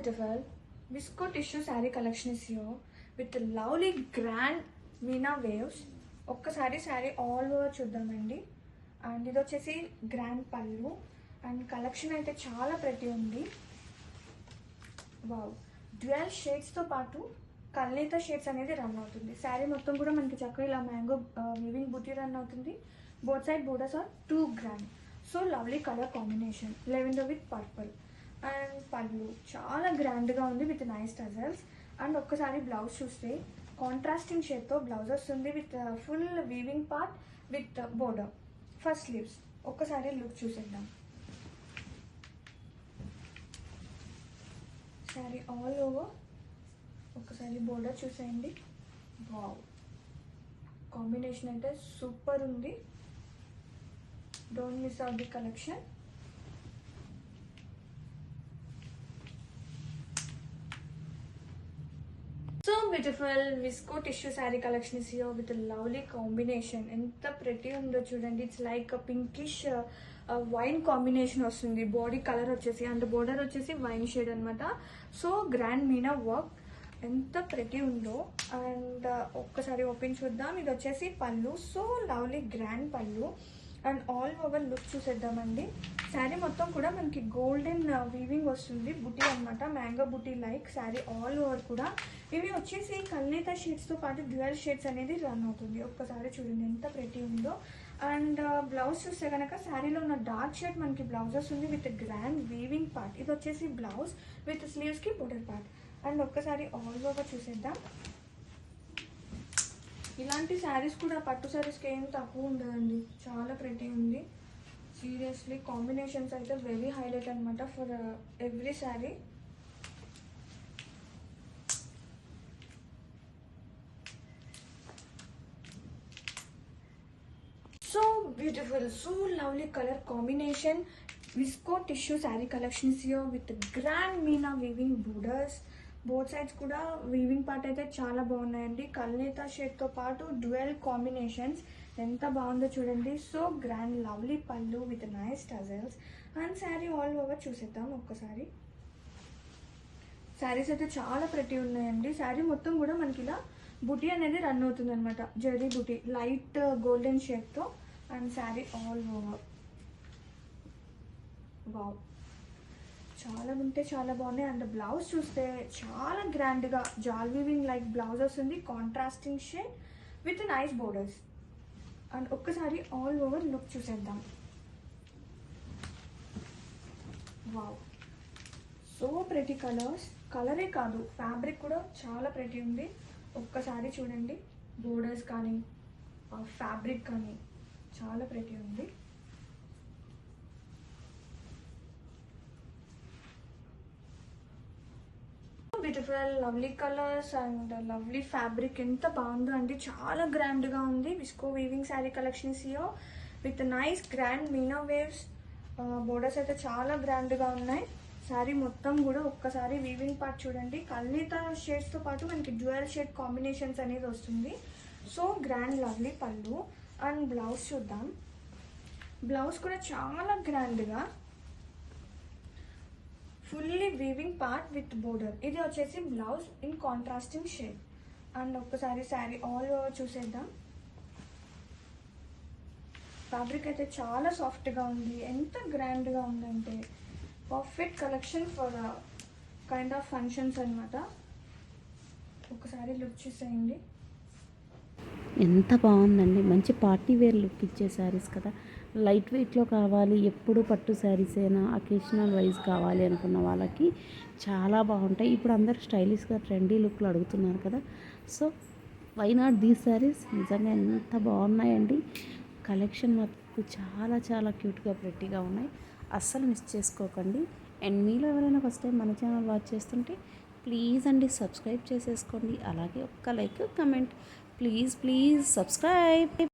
beautiful. Visco tissue saree collection is here with lovely grand Meena waves ఒక్కసారి sari all over చూద్దామండి. And ఇది వచ్చేసి grand pallu. And collection అయితే చాలా ప్రతి ఉంది. వావ్ డ్యూయల్ షేడ్స్తో పాటు కల్నేత షేడ్స్ అనేది రన్ అవుతుంది. శారీ మొత్తం కూడా మనకి చక్కగా ఇలా మ్యాంగో వివింగ్ బుటీ రన్ అవుతుంది. Both side borders are too grand so lovely colour combination lavender with purple and pallu చాలా గ్రాండ్గా ఉంది విత్ నైస్ టజల్స్ అండ్ ఒక్కసారి బ్లౌజ్ చూస్తే కాంట్రాస్టింగ్ షేప్తో బ్లౌజ్ వస్తుంది with full weaving part with border first sleeves ఒక్కసారి look చూసేద్దాం. Sari all over ఒకసారి బోర్డర్ చూసేయండి. వావ్ కాంబినేషన్ అయితే సూపర్ ఉంది. Don't miss out the collection so beautiful viscose tissue sari collection is here with lovely combination ఎంత ప్రతి ఉందో చూడండి. It's like pinkish wine combination వస్తుంది. బాడీ కలర్ వచ్చేసి అండ్ బోర్డర్ వచ్చేసి వైన్ షేడ్ అనమాట సో గ్రాండ్ మీనా వర్క్ ఎంత ప్రతి ఉందో. అండ్ uh, ఒక్కసారి ఓపెన్ చూద్దాం. ఇది వచ్చేసి pallu. So lovely grand pallu. And all over look చూసేద్దామండి. శారీ మొత్తం కూడా మనకి గోల్డెన్ వీవింగ్ వస్తుంది. బుటీ అన్నమాట మ్యాంగో బుటీ లైక్ శారీ ఆల్ ఓవర్ కూడా. ఇవి వచ్చేసి కల్నేత షేడ్స్తో పాటు డ్యూయల్ షేడ్స్ అనేది రన్ అవుతుంది. ఒక్కసారి చూడండి ఎంత ప్రెటీ ఉందో. అండ్ బ్లౌజ్ చూస్తే కనుక శారీలో ఉన్న డార్క్ షేడ్ మనకి బ్లౌజెస్ ఉంది విత్ గ్రాండ్ వీవింగ్ పార్ట్ ఇది వచ్చేసి బ్లౌజ్ విత్ స్లీవ్స్కి బోర్డర్ పార్ట్ అండ్ ఒక్కసారి ఆల్ ఓవర్ చూసేద్దాం. ఇలాంటి శారీస్ కూడా పట్టు శారీస్కి ఏం తక్కువ ఉండదండి. చాలా ప్రెటీ ఉంది. సీరియస్లీ కాంబినేషన్స్ అయితే వెరీ హైలైట్ అనమాట for every sari so beautiful so lovely colour combination viscose tissue sari collections here with grand Meena weaving borders both sides కూడా వీవింగ్ పార్ట్ అయితే చాలా బాగున్నాయండి. కల్నేత షేడ్తో పాటు డ్యూయల్ కాంబినేషన్స్ ఎంత బాగుందో చూడండి. So grand lovely pallu with nice tassels and sari all over చూసేద్దాం ఒక్కసారి. శారీస్ అయితే చాలా ప్రతి ఉన్నాయండి. శారీ మొత్తం కూడా మనకి ఇలా బుటీ అనేది రన్ అవుతుంది అనమాట zari buti light golden షేప్తో and sari all over wow చాలా ఉంటే చాలా బాగున్నాయి. అండ్ బ్లౌజ్ చూస్తే చాలా గ్రాండ్గా జాల్ వీవింగ్ లైక్ బ్లౌజ్ వస్తుంది contrasting shade with nice borders and ఒక్కసారి ఆల్ ఓవర్ లుక్ చూసేద్దాం. వావ్ సో ప్రెటీ కలర్స్ కలరే కాదు ఫ్యాబ్రిక్ కూడా చాలా ప్రెటీ ఉంది. ఒక్కసారి చూడండి. బోర్డర్స్ కానీ ఫ్యాబ్రిక్ కానీ చాలా ప్రెటీ ఉంది. Beautiful lovely colours and lovely fabric ఎంత బాగుందో అండి. చాలా గ్రాండ్గా ఉంది. విస్కో వీవింగ్ శారీ కలెక్షన్స్ ఇయో with nice grand meena waves borders అయితే చాలా గ్రాండ్గా ఉన్నాయి. శారీ మొత్తం కూడా ఒక్కసారి వీవింగ్ పార్ట్ చూడండి. కల్నీత షేడ్స్తో పాటు మనకి డ్యూయల్ షేడ్ కాంబినేషన్స్ అనేది వస్తుంది. So grand lovely pallu and blouse చూద్దాం. బ్లౌజ్ కూడా చాలా గ్రాండ్గా fully weaving part with border ఇది వచ్చేసి blouse in contrasting shade and ఒక్కసారి శారీ ఆల్ ఓవర్ చూసేద్దాం. ఫ్యాబ్రిక్ అయితే చాలా సాఫ్ట్గా ఉంది. ఎంత గ్రాండ్గా ఉందంటే perfect collection for kind of functions అనమాట ఒకసారి లుక్ చూసేయండి. ఎంత బాగుందండి. మంచి పార్టీ వేర్ లుక్ ఇచ్చే శారీస్ కదా. లైట్ వెయిట్లో కావాలి ఎప్పుడు పట్టు శారీస్ అయినా అకేషనల్ వైజ్ కావాలి అనుకున్న వాళ్ళకి చాలా బాగుంటాయి. ఇప్పుడు అందరు స్టైలిష్గా ట్రెండీ లుక్లు అడుగుతున్నారు కదా. So why not these sarees? నిజంగా ఎంత బాగున్నాయండి. కలెక్షన్ మాకు చాలా చాలా క్యూట్గా ప్రెట్టిగా ఉన్నాయి. అస్సలు మిస్ చేసుకోకండి. అండ్ మీలో ఎవరైనా ఫస్ట్ టైం మన ఛానల్ వాచ్ చేస్తుంటే ప్లీజ్ అండి సబ్స్క్రైబ్ చేసేసుకోండి. అలాగే ఒక్క like comment. Please please subscribe.